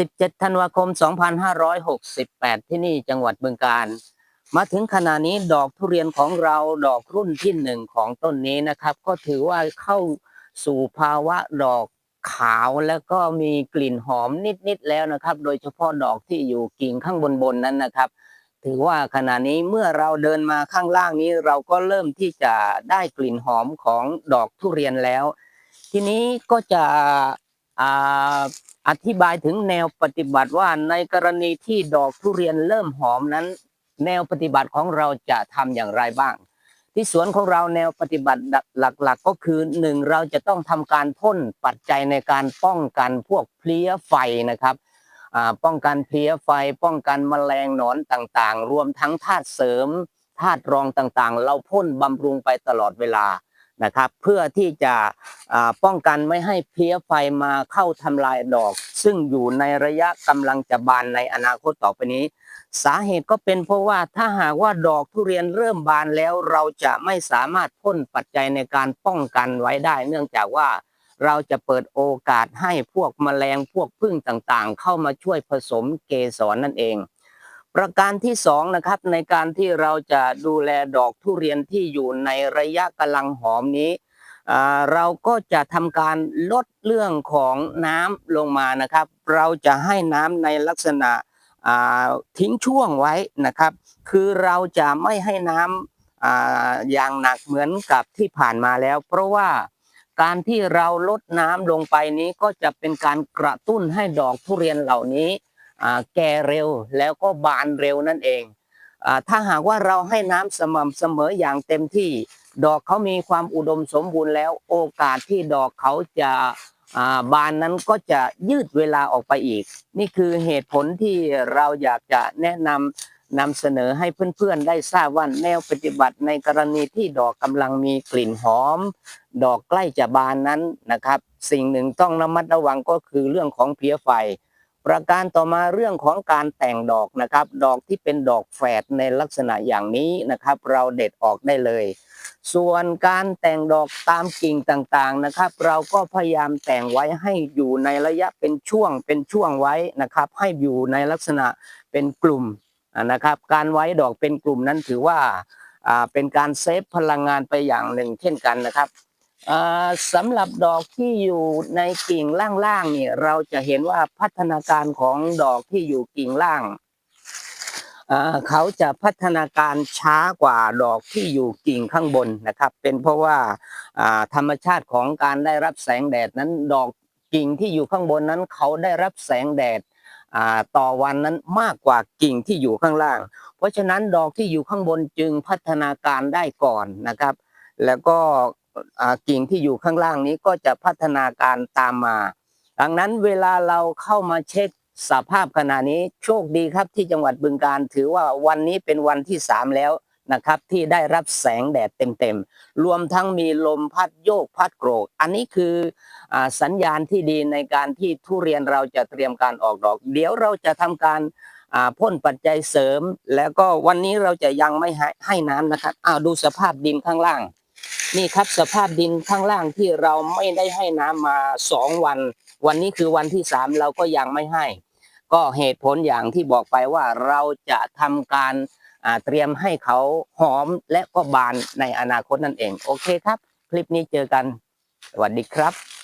17 ธันวาคม 2568 ที่นี่จังหวัดบึงกาฬมาถึงขณะนี้ดอกทุเรียนของเราดอกรุ่นที่หนึ่งของต้นนี้นะครับ ก็ถือว่าเข้าสู่ภาวะดอกขาวแล้วก็มีกลิ่นหอมนิดๆแล้วนะครับ โดยเฉพาะดอกที่อยู่กิ่งข้างบนๆนั้นนะครับ ถือว่าขณะนี้เมื่อเราเดินมาข้างล่างนี้เราก็เริ่มที่จะได้กลิ่นหอมของดอกทุเรียนแล้ว ทีนี้ก็จะ อธิบายถึงแนวปฏิบัติว่าในกรณีที่ดอกทุเรียนเริ่มหอมนั้น แนวปฏิบัติของเราจะทำอย่างไรบ้าง ที่สวนของเราแนวปฏิบัติหลักๆ ก็คือหนึ่งเราจะต้องทำการพ่นปัจจัยในการป้องกันพวกเพลี้ยไฟนะครับป้องกันเพลี้ยไฟ ป้องกันแมลงหนอนต่างๆ รวมทั้งธาตุเสริมธาตุรองต่างๆ เราพ่นบำรุงไปตลอดเวลา นะครับ เพื่อที่จะป้องกันไม่ให้เพลี้ยไฟมาเข้าทำลายดอก ซึ่งอยู่ในระยะกำลังจะบานในอนาคตต่อไปนี้ สาเหตุก็เป็นเพราะว่าถ้าหากว่าดอกทุเรียนเริ่มบานแล้วเราจะไม่สามารถพ่นปัจจัยในการป้องกันไว้ได้ เนื่องจากว่าเราจะเปิดโอกาสให้พวกแมลงพวกพึ่งต่างๆ เข้ามาช่วยผสมเกสรนั่นเอง ประการที่สองนะครับในการที่เราจะดูแลดอกทุเรียนที่อยู่ในระยะกำลังหอมนี้เราก็จะทำการลดเรื่องของน้ำลงมานะครับ เราจะให้น้ำในลักษณะทิ้งช่วงไว้นะครับ คือเราจะไม่ให้น้ำอย่างหนักเหมือนกับที่ผ่านมาแล้ว เพราะว่าการที่เราลดน้ำลงไปนี้ก็จะเป็นการกระตุ้นให้ดอกทุเรียนเหล่านี้ แก่เร็วแล้วก็บานเร็วนั่นเองอถ้าหากว่าเราให้น้ำสม่ำเสมออย่างเต็มที่ ดอกเขามีความอุดมสมบูรณ์แล้ว โอกาสที่ดอกเขาจะบานนั้นก็จะยืดเวลาออกไปอีก นี่คือเหตุผลที่เราอยากจะแนะนำนำเสนอให้เพื่อนๆ ได้ทราบว่าแนวปฏิบัติในกรณีที่ดอกกำลังมีกลิ่นหอม ดอกใกล้จะบานนั้นนะครับ สิ่งหนึ่งต้องระมัดระวังก็คือเรื่องของเพลี้ยไฟ ประการต่อมาเรื่องของการแต่งดอกนะครับ ดอกที่เป็นดอกแฝดในลักษณะอย่างนี้นะครับ เราเด็ดออกได้เลย ส่วนการแต่งดอกตามกิ่งต่างๆนะครับ เราก็พยายามแต่งไว้ให้อยู่ในระยะเป็นช่วงเป็นช่วงไว้นะครับ ให้อยู่ในลักษณะเป็นกลุ่มนะครับ การไว้ดอกเป็นกลุ่มนั้นถือว่าเป็นการเซฟพลังงานไปอย่างหนึ่งเช่นกันนะครับ สำหรับดอกที่อยู่ในกิ่งล่างๆเนี่ยเราจะเห็นว่าพัฒนาการของดอกที่อยู่กิ่งล่างเขาจะพัฒนาการช้ากว่าดอกที่อยู่กิ่งข้างบนนะครับ เป็นเพราะว่าธรรมชาติของการได้รับแสงแดดนั้นดอกกิ่งที่อยู่ข้างบนนั้นเขาได้รับแสงแดดต่อวันนั้นมากกว่ากิ่งที่อยู่ข้างล่าง เพราะฉะนั้นดอกที่อยู่ข้างบนจึงพัฒนาการได้ก่อนนะครับ แล้วก็ กิ่งที่อยู่ข้างล่างนี้ก็จะพัฒนาการตามมา ดังนั้นเวลาเราเข้ามาเช็คสภาพขณะนี้โชคดีครับที่จังหวัดบึงการถือว่าวันนี้เป็นวันที่สามแล้วนะครับที่ได้รับแสงแดดเต็มๆ รวมทั้งมีลมพัดโยกพัดโกรก อันนี้คืออสัญญาณที่ดีในการที่ทุเรียนเราจะเตรียมการออกดอก เดี๋ยวเราจะทำการพ่นปัจจัยเสริม แล้วก็วันนี้เราจะยังไม่ให้ให้น้ำนะครับอ้าวดูสภาพดินข้างล่าง นี่ครับสภาพดินข้างล่างที่เราไม่ได้ให้น้ำมาสองวัน วันนี้คือวันที่สามเราก็ยังไม่ให้ ก็เหตุผลอย่างที่บอกไปว่าเราจะทำการเตรียมให้เขาหอมและก็บานในอนาคตนั่นเอง โอเคครับ คลิปนี้เจอกัน สวัสดีครับ